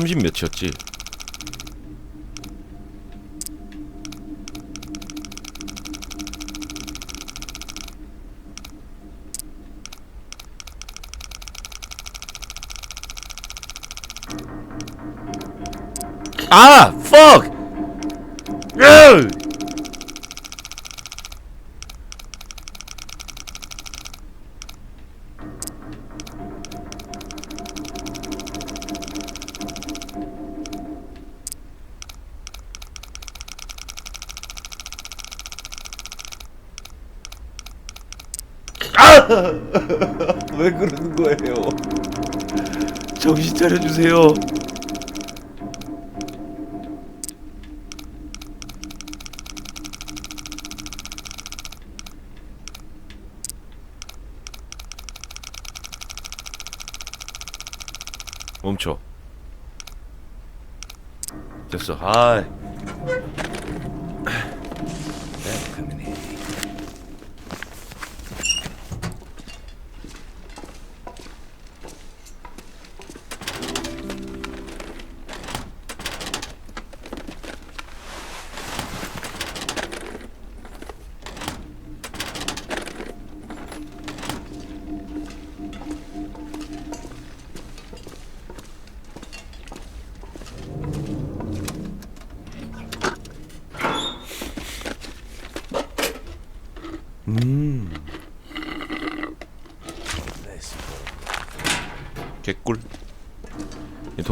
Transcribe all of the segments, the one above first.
30 몇이었지? 왜 그러는 거예요? 정신 차려주세요. 멈춰. 됐어. 아, That'll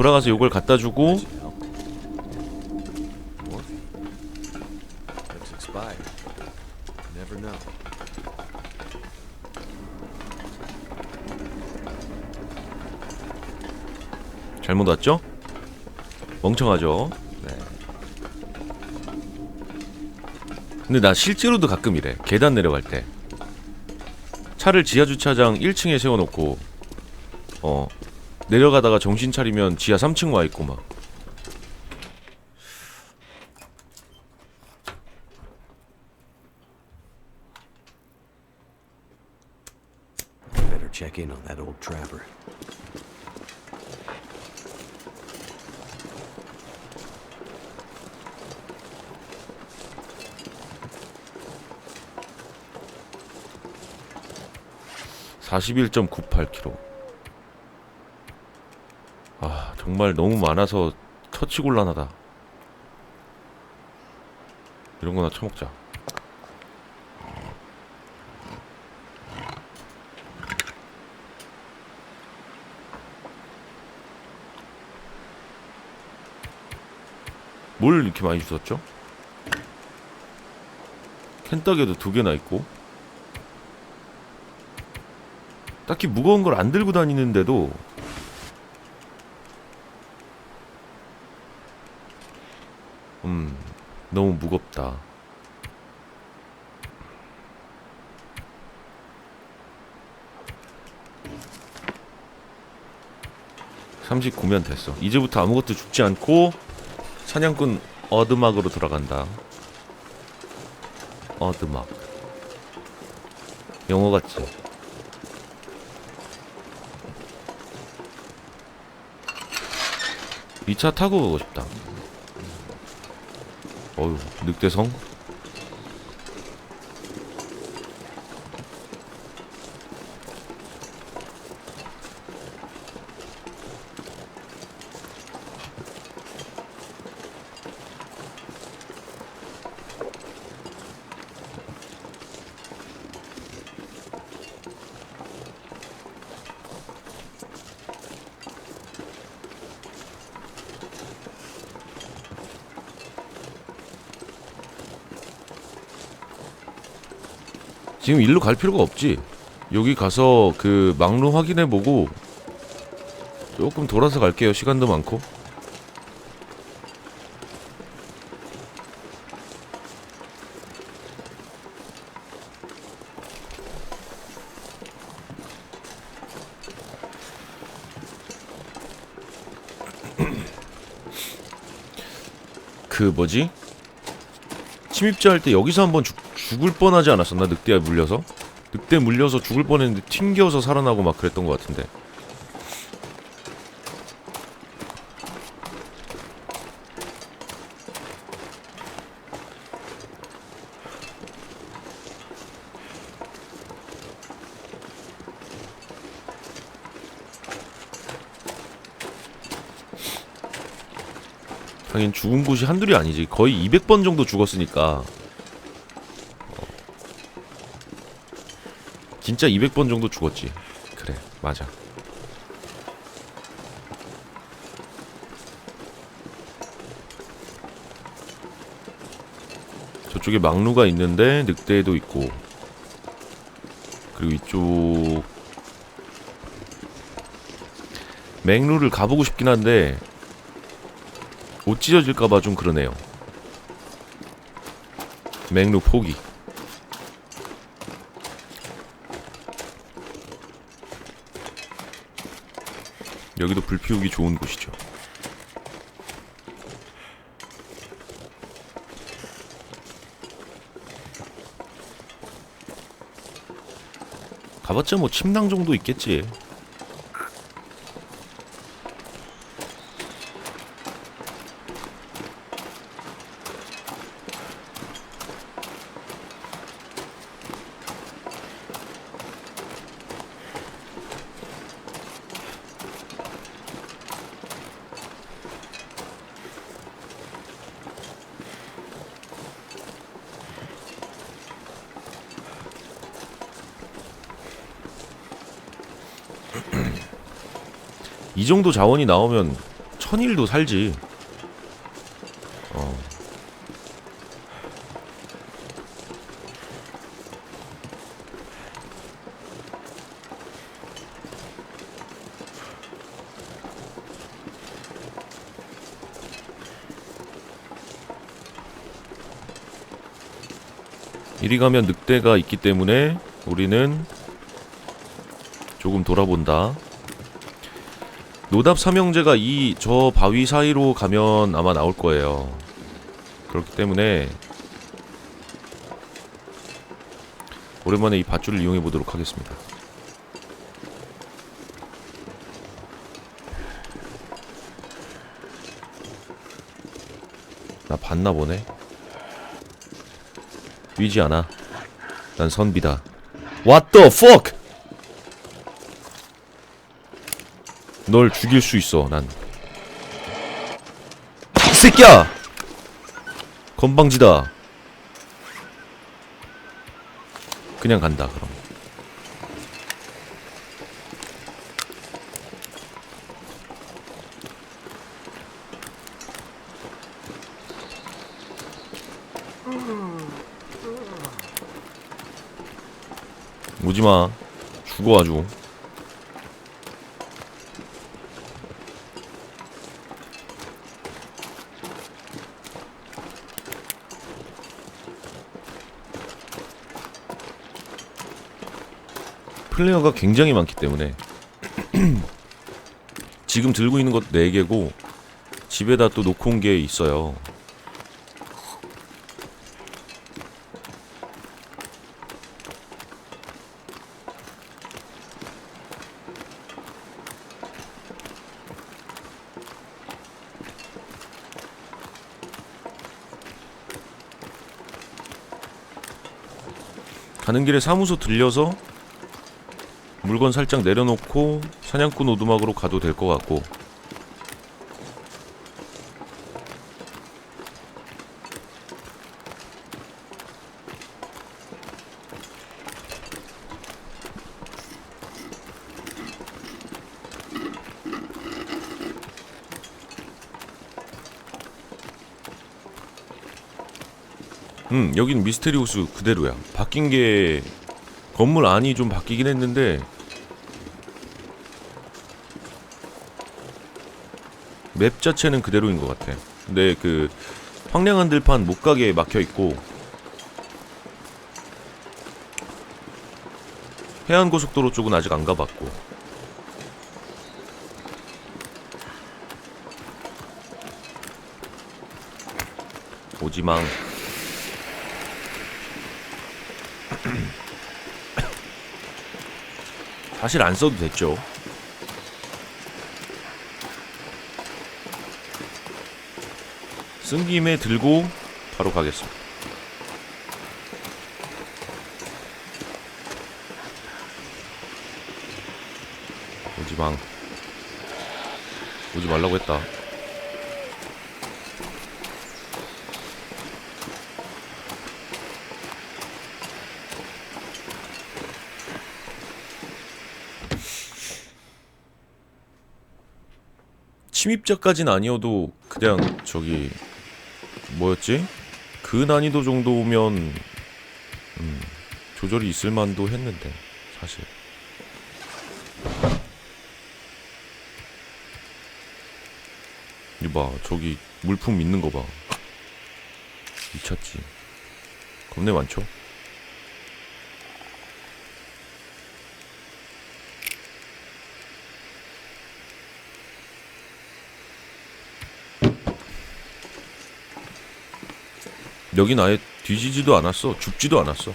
돌아가서 요걸 갖다 주고. 잘못 왔죠? 멍청하죠? 네. 근데 나 실제로도 가끔 이래. 계단 내려갈 때. 차를 지하 주차장 1층에 세워놓고 어 내려가다가 정신 차리면 지하 3층 와 있고 막. Better check in on that old trapper. 사 41.98km. 아, 정말 너무 많아서 처치 곤란하다. 이런 거나 처먹자. 뭘 이렇게 많이 주셨죠? 캔떡에도 두 개나 있고 딱히 무거운 걸 안 들고 다니는데도 음 너무 무겁다. (39면) 됐어 이제부터 아무것도 죽지 않고 사냥꾼 어드막으로 돌아간다 어드막 영어 같지 이 차 타고 가고 싶다. 어휴, 늑 지금 일로 갈 필요가 없지. 여기 가서 그 막루 확인해보고 조금 돌아서 갈게요. 시간도 많고. 그 뭐지? 침입자 할 때 여기서 한번 죽, 죽을 뻔하지 않았었나? 늑대에 물려서? 늑대 물려서 죽을 뻔했는데 튕겨서 살아나고 막 그랬던 것 같은데 하긴 죽은 곳이 한둘이 아니지 거의 200번 정도 죽었으니까 진짜 200번 정도 죽었지. 그래 맞아. 저쪽에 막루가 있는데 늑대도 있고. 그리고 이쪽 맹루를 가보고 싶긴 한데 옷 찢어질까봐 좀 그러네요. 맹루 포기 여기도 불 피우기 좋은 곳이죠. 가봤자 뭐 침낭 정도 있겠지 정도 자원이 나오면 천일도 살지. 어. 이리 가면 늑대가 있기 때문에 우리는 조금 돌아본다. 노답 삼형제가 이 저 바위 사이로 가면 아마 나올 거예요. 그렇기 때문에 오랜만에 이 밧줄을 이용해 보도록 하겠습니다. 나 봤나 보네. 뛰지 않아. 난 선비다. What the fuck? 널 죽일 수 있어 난. 이 새끼야! 건방지다. 그냥 간다 그럼. 오지마. 죽어 아주. 플레이어가 굉장히 많기 때문에 지금 들고 있는 것 4개고 집에다 또 놓고 온 게 있어요. 가는 길에 사무소 들려서 물건 살짝 내려놓고 사냥꾼 오두막으로 가도 될 것 같고. 음 여긴 미스테리우스 그대로야. 바뀐 게 건물 안이 좀 바뀌긴 했는데 맵 자체는 그대로인 것 같아. 근데 그 황량한 들판 못 가게 막혀 있고 해안 고속도로 쪽은 아직 안 가봤고 오지망 사실 안 써도 됐죠. 쓴 김에 들고 바로 가겠습니다. 오지 망. 오지 말라고 했다. 침입자까진 아니어도 그냥 저기 뭐였지? 그 난이도 정도면 음, 조절이 있을 만도 했는데 사실 이봐 저기 물품 있는 거봐 미쳤지 겁내 많죠? 여긴 아예 뒤지지도 않았어. 죽지도 않았어.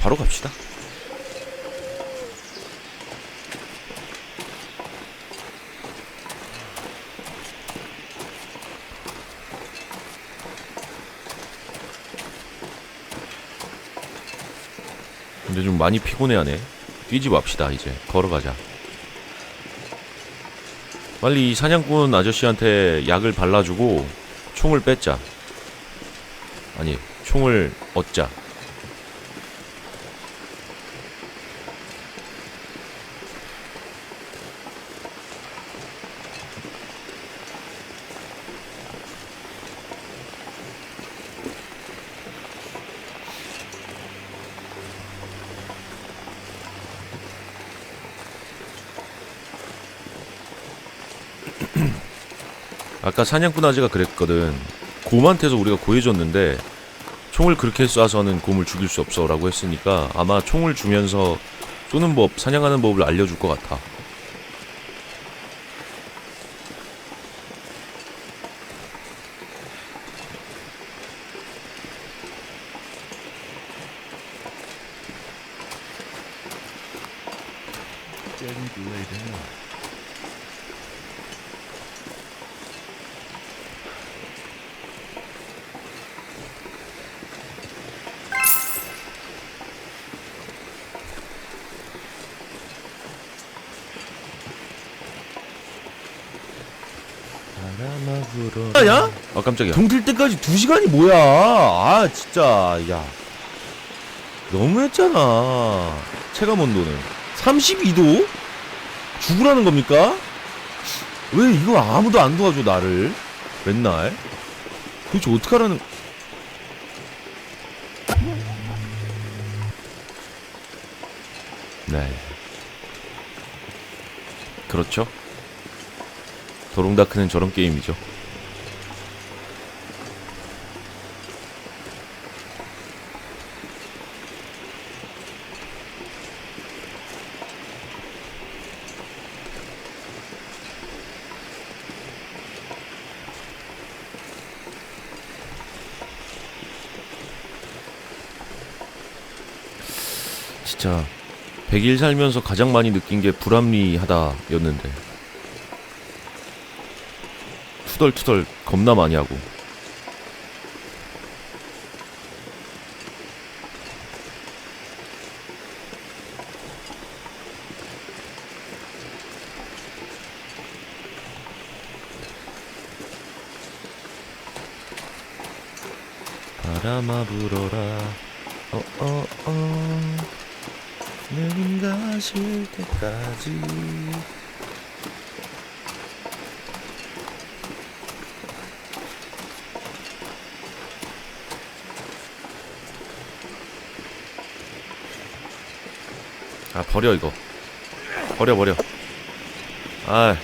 바로 갑시다 근데 좀 많이 피곤해하네. 뛰지 맙시다 이제. 걸어가자. 빨리 이 사냥꾼 아저씨한테 약을 발라주고 총을 뺏자. 아니 총을 얻자 아까 사냥꾼 아저가 그랬거든. 곰한테서 우리가 구해줬는데 총을 그렇게 쏴서는 곰을 죽일 수 없어 라고 했으니까 아마 총을 주면서 쏘는 법, 사냥하는 법을 알려줄 것 같아 야? 아 깜짝이야 동틀 때까지 2시간이 뭐야? 아, 진짜. 야. 너무했잖아. 체감 온도는 32도? 죽으라는 겁니까? 왜 이거 아무도 안 도와줘, 나를? 맨날? 도대체 어떡하라는. 네 그렇죠 도롱다크는 저런 게임이죠 진짜 100일 살면서 가장 많이 느낀 게 불합리하다였는데. 투덜투덜 겁나 많이 하고. 바람아 불어라. 어어어 누군가 쉴 때까지 아 버려 이거. 버려 버려. 아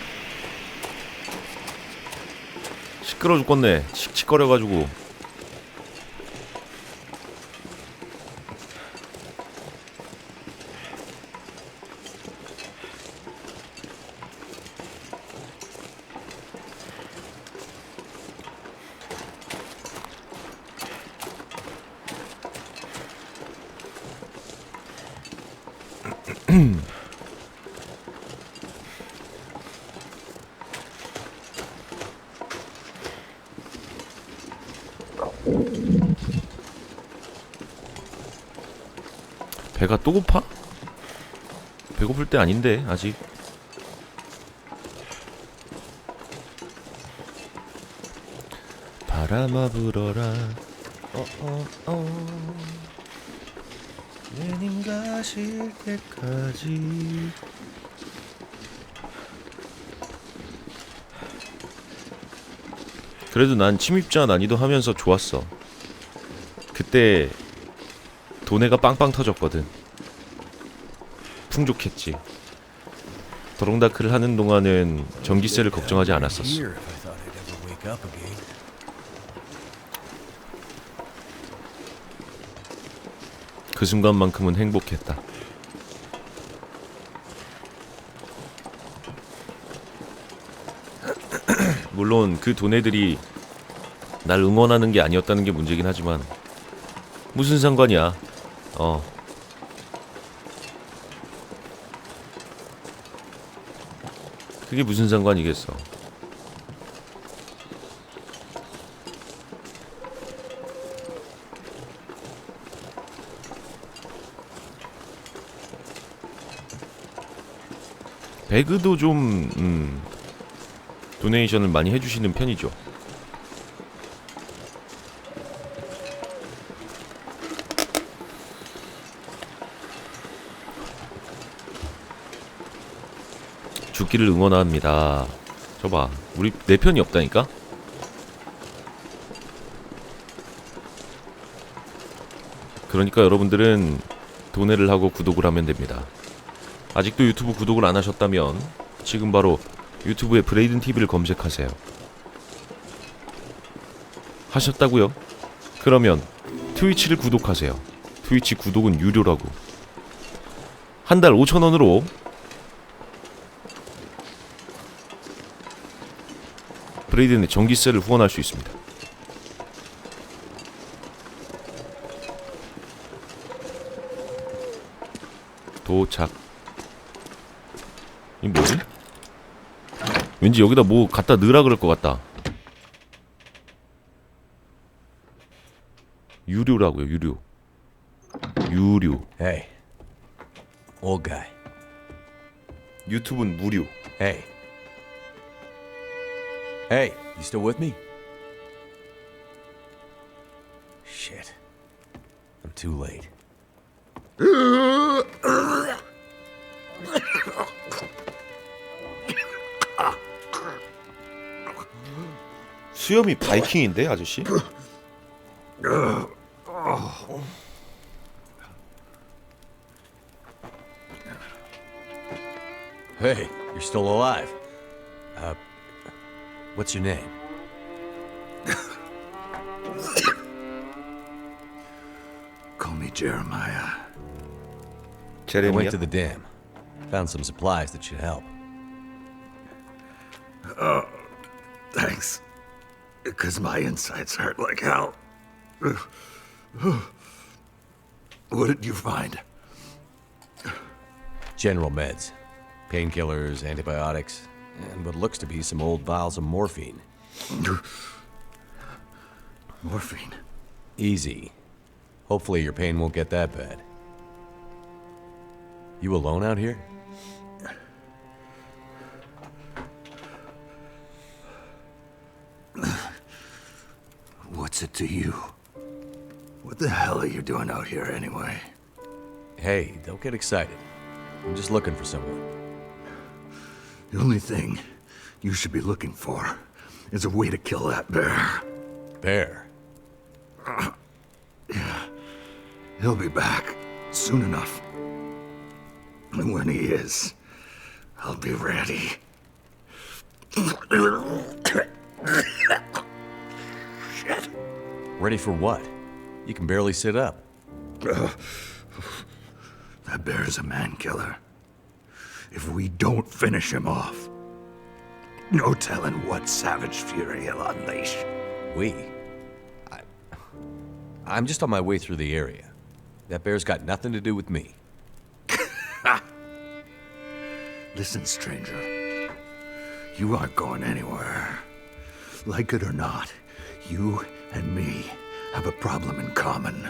시끄러 죽겠네. 칙칙거려가지고 배가 또 고파? 배고플 때 아닌데 아직. 바람아 불어라 내님 가실 때까지. 그래도 난 침입자 난이도 하면서 좋았어. 그때 돈에가 빵빵 터졌거든. 풍족했지. 도롱다크를 하는 동안은 전기세를 걱정하지 않았었어 그 순간만큼은 행복했다. 물론 그 돈애들이 날 응원하는 게 아니었다는 게 문제긴 하지만 무슨 상관이야. 어. 그게 무슨 상관이겠어. 배그도 좀 음, 도네이션을 많이 해주시는 편이죠. 죽기를 응원합니다. 저봐, 우리 내 편이 없다니까. 그러니까 여러분들은 도네를 하고 구독을 하면 됩니다. 아직도 유튜브 구독을 안 하셨다면 지금 바로 유튜브에 브레이든 TV를 검색하세요. 하셨다고요? 그러면 트위치를 구독하세요. 트위치 구독은 유료라고. 한 달 5,000원으로 브레이든의 전기세를 후원할 수 있습니다. 도착. 이 뭐지? 왠지 여기다 뭐 갖다 넣으라 그럴 것 같다. 유료라고요, 유료. 유료. Hey. Old guy. 유튜브는 무료. Hey. Hey, you still with me? Shit. I'm too late. 수염이 바이킹인데, 아저씨? Hey, you're still alive. Uh, what's your name? Call me Jeremiah. I 제레미야? went to the dam. Found some supplies that should help. Because my insides hurt like hell. What did you find? General meds. Painkillers, antibiotics, and what looks to be some old vials of morphine. Morphine. Easy. Hopefully your pain won't get that bad. You alone out here? To you? What the hell are you doing out here anyway? Hey, don't get excited. I'm just looking for someone. The only thing you should be looking for is a way to kill that bear. Bear. Yeah, He'll be back soon enough. And when he is, I'll be ready. Ready for what? You can barely sit up. That bear's a man killer. If we don't finish him off, no telling what savage fury he'll unleash. We? I, I'm just on my way through the area. That bear's got nothing to do with me. Listen, stranger. You aren't going anywhere. Like it or not, you and me have a problem in common.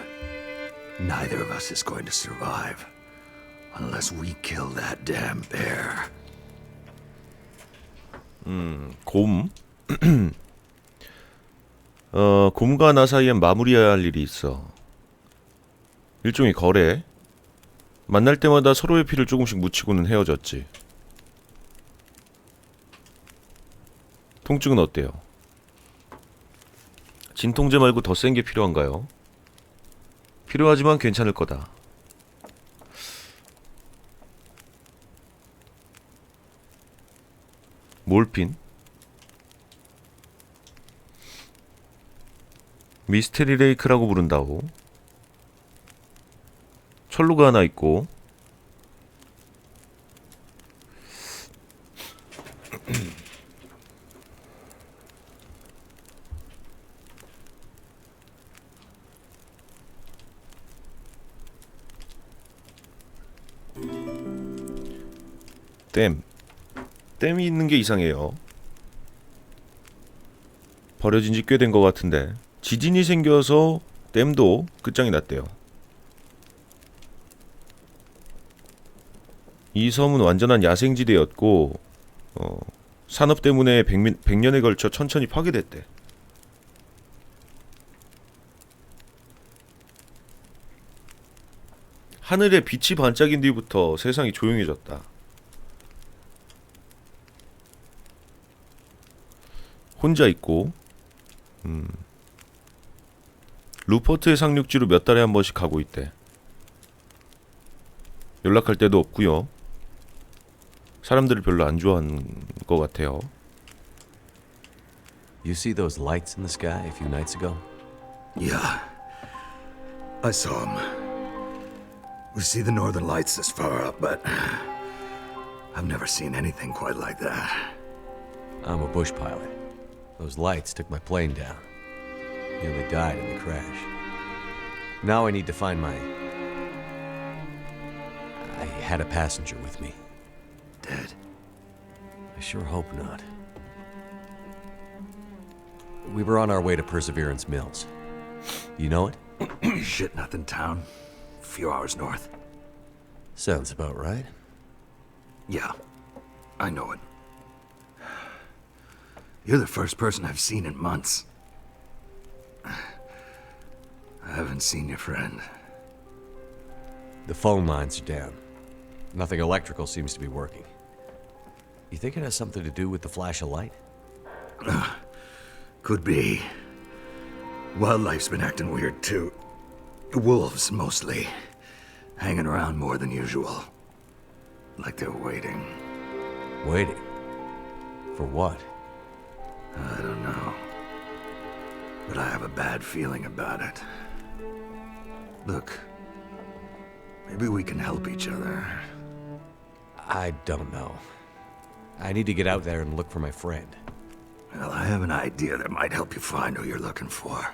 Neither of us is going to survive unless we kill that damn bear. 곰? 어, 곰과 나 사이엔 마무리해야 할 일이 있어. 일종의 거래. 만날 때마다 서로의 피를 조금씩 묻히고는 헤어졌지. 통증은 어때요? 진통제 말고 더 센 게 필요한가요? 필요하지만 괜찮을 거다. 몰핀? 미스테리 레이크라고 부른다고. 철로가 하나 있고. 댐. 댐이 있는 게 이상해요. 버려진 지 꽤 된 것 같은데 지진이 생겨서 댐도 끝장이 났대요. 이 섬은 완전한 야생지대였고 어, 산업 때문에 100, 100년에 걸쳐 천천히 파괴됐대. 하늘에 빛이 반짝인 뒤부터 세상이 조용해졌다. 혼자 있고 음. 루퍼트의 상륙지로 몇 달에 한 번씩 가고 있대. 연락할 때도 없고요. 사람들을 별로 안 좋아하는 것 같아요. You see those lights in the sky a few nights ago? Yeah. I saw him. We see the northern lights this far up, but I've never seen anything quite like that. I'm a bush pilot. Those lights took my plane down. Nearly died in the crash. Now I need to find my. I had a passenger with me. Dead. I sure hope not. We were on our way to Perseverance Mills. You know it? Shit, nothing town. A few hours north. Sounds about right. Yeah, I know it. You're the first person I've seen in months. I haven't seen your friend. The phone lines are down. Nothing electrical seems to be working. You think it has something to do with the flash of light? Could be. Wildlife's been acting weird too. Wolves, mostly. Hanging around more than usual. Like they're waiting. Waiting. For what? I don't know. But I have a bad feeling about it. Look, maybe we can help each other. I don't know. I need to get out there and look for my friend. Well, I have an idea that might help you find who you're looking for.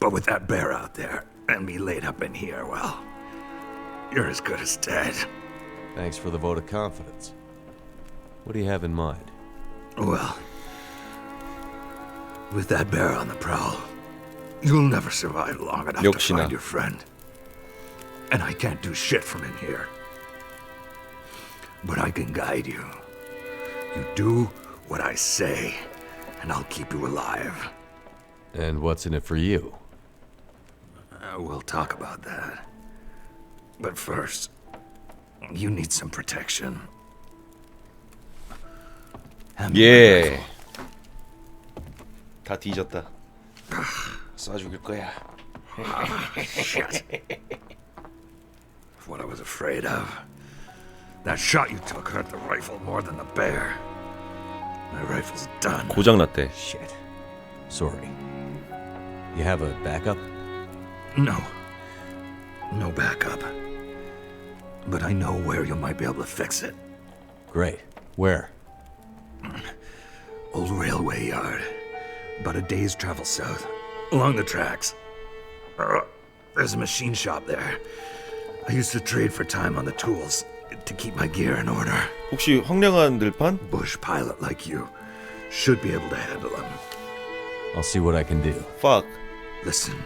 But with that bear out there, and me laid up in here, well, you're as good as dead. Thanks for the vote of confidence. What do you have in mind? Well, with that bear on the prowl, you'll never survive long enough Yok to find your friend. And I can't do shit from in here. But I can guide you. You do what I say, and I'll keep you alive. And what's in it for you? Uh, we'll talk about that. But first, you need some protection. Yeah. 다 뒤졌다. 쏴 죽일 거야. Shit. what I was afraid of. That shot you took hurt the rifle more than the bear. My rifle's done. 고장 났대. Shit. Sorry. You have a backup? No. No backup. But I know where you might be able to fix it. Great. Where? Old railway yard. About a day's travel south. Along the tracks. Uh, there's a machine shop there. I used to trade for time on the tools to keep my gear in order. 혹시 황량한 들판? Bush pilot like you should be able to handle them. I'll see what I can do. Fuck. Listen.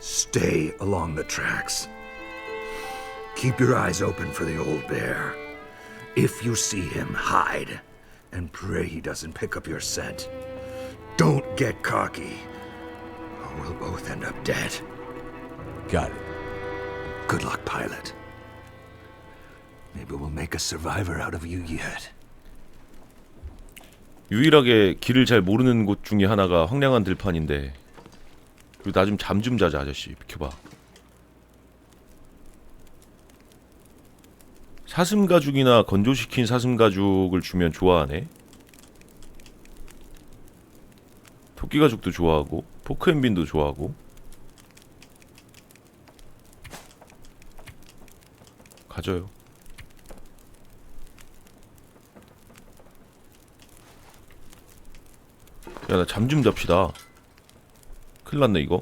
Stay along the tracks. Keep your eyes open for the old bear. If you see him, hide. And pray he doesn't pick up your scent. Don't Get cocky, or we'll both end up dead. Got it. Good luck, pilot. Maybe we'll make a survivor out of you yet. 유일하게 길을 잘 모르는 곳 중에 하나가 황량한 들판인데 그리고 나 좀 잠 좀 자자 아저씨 비켜봐 사슴 가죽이나 건조시킨 사슴 가죽을 주면 좋아하네 토끼 가죽도 좋아하고 포크앤빈도 좋아하고. 가져요. 야 나 잠 좀 잡시다. 큰일 났네 이거.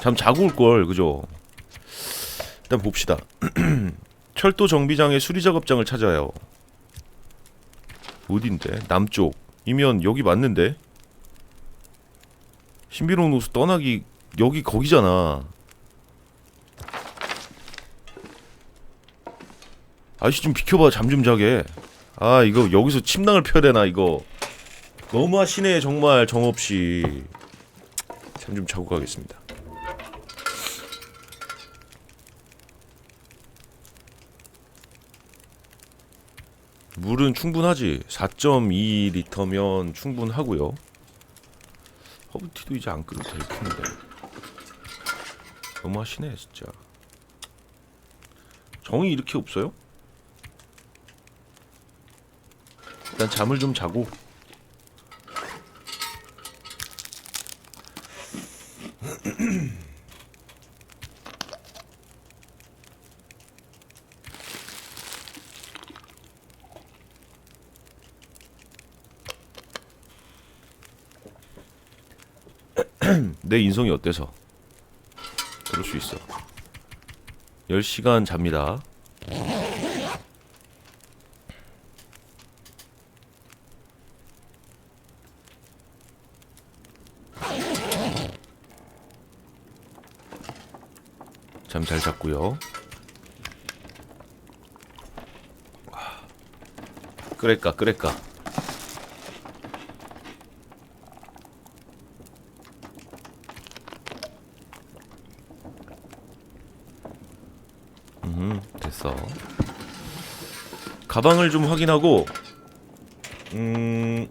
잠 자고 올걸 그죠? 일단 봅시다. 철도 정비장의 수리 작업장을 찾아요. 어딘데? 남쪽 이면 여기 맞는데 신비로운 호수 떠나기 여기 거기잖아. 아저씨 좀 비켜봐 잠 좀 자게. 아 이거 여기서 침낭을 펴야 되나 이거. 너무 하시네 정말 정없이. 잠 좀 자고 가겠습니다. 물은 충분하지. 4.2리터면 충분하고요 허브티도 이제 안 끓여도 될 텐데. 너무 하시네 진짜. 정이 이렇게 없어요? 일단 잠을 좀 자고 내 인성이 어때서? 그럴 수 있어. 10시간 잡니다. 잠 잘 잤고요. 끓을까 끓을까 음, 됐어. 가방을 좀 확인하고, 음,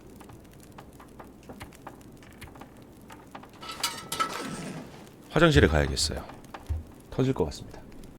화장실에 가야겠어요. 터질 것 같습니다.